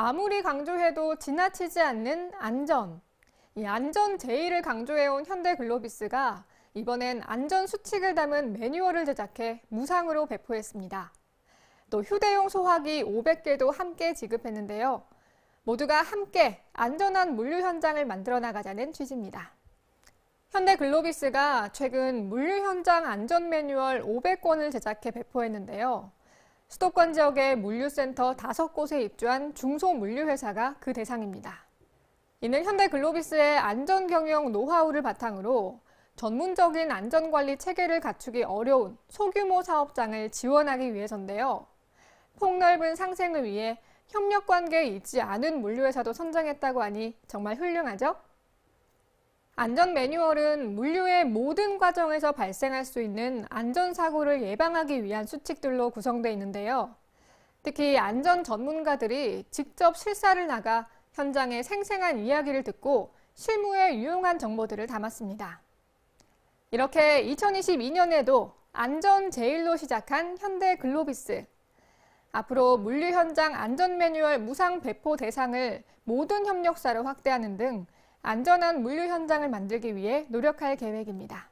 아무리 강조해도 지나치지 않는 안전. 이 안전 제의를 강조해온 현대글로비스가 이번엔 안전 수칙을 담은 매뉴얼을 제작해 무상으로 배포했습니다. 또 휴대용 소화기 500개도 함께 지급했는데요. 모두가 함께 안전한 물류 현장을 만들어 나가자는 취지입니다. 현대글로비스가 최근 물류 현장 안전 매뉴얼 500권을 제작해 배포했는데요. 수도권 지역의 물류센터 5곳에 입주한 중소물류회사가 그 대상입니다. 이는 현대글로비스의 안전경영 노하우를 바탕으로 전문적인 안전관리 체계를 갖추기 어려운 소규모 사업장을 지원하기 위해서인데요. 폭넓은 상생을 위해 협력 관계에 있지 않은 물류회사도 선정했다고 하니 정말 훌륭하죠? 안전 매뉴얼은 물류의 모든 과정에서 발생할 수 있는 안전사고를 예방하기 위한 수칙들로 구성되어 있는데요. 특히 안전 전문가들이 직접 실사를 나가 현장의 생생한 이야기를 듣고 실무에 유용한 정보들을 담았습니다. 이렇게 2022년에도 안전 제일로 시작한 현대 글로비스. 앞으로 물류 현장 안전 매뉴얼 무상 배포 대상을 모든 협력사로 확대하는 등 안전한 물류 현장을 만들기 위해 노력할 계획입니다.